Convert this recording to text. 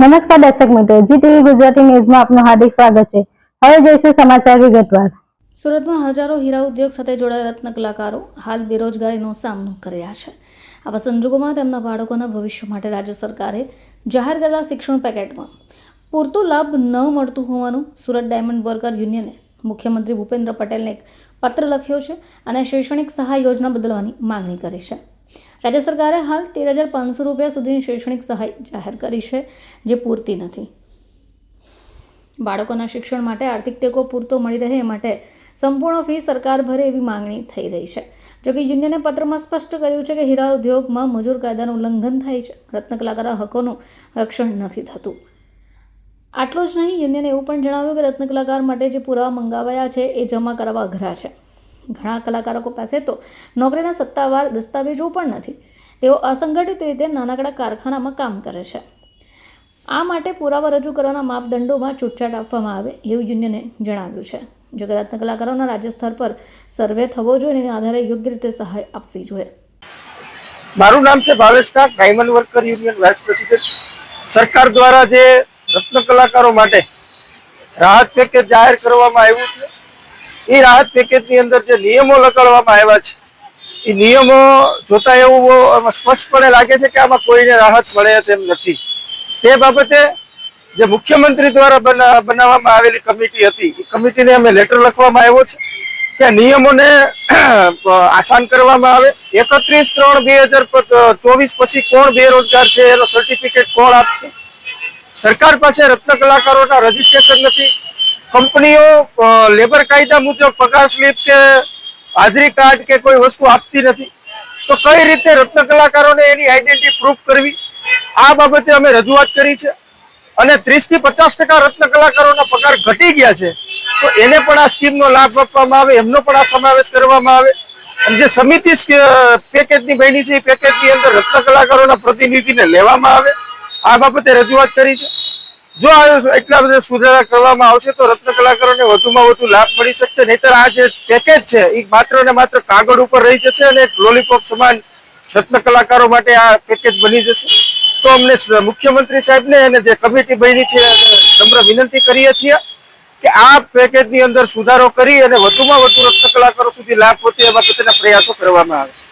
નમસ્કાર દર્શક મિત્રો, જી ટીવી ગુજરાતી ન્યૂઝમાં આપનું હાર્દિક સ્વાગત છે. હવે જોઈશું સમાચાર વિગતવાર. સુરતમાં હજારો હીરા ઉદ્યોગ સાથે જોડાયેલા રત્ન કલાકારો હાલ બેરોજગારીનો સામનો કરી રહ્યા છે. આવા સંજોગોમાં તેમના બાળકોના ભવિષ્ય માટે રાજ્ય સરકારે જાહેર કરેલા શિક્ષણ પેકેટમાં પૂરતો લાભ ન મળતું હોવાનું સુરત ડાયમંડ વર્કર યુનિયને મુખ્યમંત્રી ભૂપેન્દ્ર પટેલને એક પત્ર લખ્યો છે અને શૈક્ષણિક સહાય યોજના બદલવાની માંગણી કરી છે. રાજ્ય સરકારે હાલ તેર હજાર પાંચસો રૂપિયા સુધીની શૈક્ષણિક સહાય જાહેર કરી છે, જે પૂરતી નથી. બાળકોના શિક્ષણ માટે આર્થિક ટેકો પૂરતો મળી રહે એ માટે સંપૂર્ણ ફી સરકાર ભરે એવી માંગણી થઈ રહી છે. જોકે યુનિયને પત્રમાં સ્પષ્ટ કર્યું છે કે હીરા ઉદ્યોગમાં મજૂર કાયદાનું ઉલ્લંઘન થાય છે. રત્નકલાકાર હકોનું રક્ષણ નથી થતું. આટલું જ નહીં, યુનિયને એવું પણ જણાવ્યું કે રત્નકલાકાર માટે જે પુરાવા મંગાવાયા છે, એ જમા કરાવવા અઘરા છે. ઘણા કલાકારો પાસે તો નોકરીના સત્તાવાર દસ્તાવેજો પણ નથી. તેઓ અસંગઠિત રીતે નાનકડા કારખાનામાં કામ કરે છે. આ માટે પુરાવા રજૂ કરવાના માપદંડોમાં છૂટછાટ આપવામાં આવે એવું યુનિયને જણાવ્યું છે. જોકે રત્ન કલાકારોના રાજ્ય સ્તર પર સર્વે થવો જોઈએ એના આધારે યોગ્ય રીતે સહાય આપવી જોઈએ. મારું નામ છે Bhavesh Kak diamond worker union vice president. સરકાર દ્વારા જે રત્ન કલાકારો માટે રાહત પેકેજ જાહેર કરવામાં આવ્યું છે એ રાહત પેકેજની અંદર જે નિયમો લગાડવામાં આવ્યા છે, એ નિયમો જોતા એવું સ્પષ્ટપણે લાગે છે કે આમાં કોઈને રાહત મળે તેમ નથી. તે બાબતે જે મુખ્યમંત્રી દ્વારા બના- બનાવવામાં આવેલી કમિટી હતી, એ કમિટીને અમે લેટર લખવામાં આવ્યો છે કે નિયમોને આસાન કરવામાં આવે. એકત્રીસ ત્રણ બે હજાર ચોવીસ પછી કોણ બેરોજગાર છે, એનો સર્ટિફિકેટ કોણ આપશે? સરકાર પાસે રત્ન કલાકારોના રજીસ્ટ્રેશન નથી. કંપનીઓ લેબર કાયદા મુજબ પગાર સ્લીપ કે હાજરી કાર્ડ કે કોઈ વસ્તુ આપતી નથી. તો કઈ રીતે રત્ન કલાકારોને એની આઈડેન્ટિટી પ્રૂફ કરવી? આ બાબતે અમે રજૂઆત કરી છે. અને ત્રીસથી પચાસ ટકા રત્ન કલાકારોના પગાર ઘટી ગયા છે. તો એને પણ આ સ્કીમનો લાભ આપવામાં આવે, એમનો પણ આ સમાવેશ કરવામાં આવે. અને જે સમિતિ પેકેજની બની છે, એ પેકેજની અંદર રત્ન કલાકારોના પ્રતિનિધિને લેવામાં આવે. આ બાબતે રજૂઆત કરી છે. જો એટલા બધા સુધારા કરવામાં આવશે તો રત્ન કલાકારોને વધુમાં વધુ લાભ મળી શકશે. નહીતર આ જે પેકેજ છે એ માત્ર ને માત્ર કાગળ ઉપર રહી જશે અને લોલીપોપ સમાન રત્ન કલાકારો માટે આ પેકેજ બની જશે. તો અમને મુખ્યમંત્રી સાહેબને અને જે કમિટી બની છે નમ્ર વિનંતી કરીએ છીએ કે આ પેકેજની અંદર સુધારો કરી અને વધુમાં વધુ રત્ન કલાકારો સુધી લાભ પહોંચે એ બાબતેના પ્રયાસો કરવામાં આવે.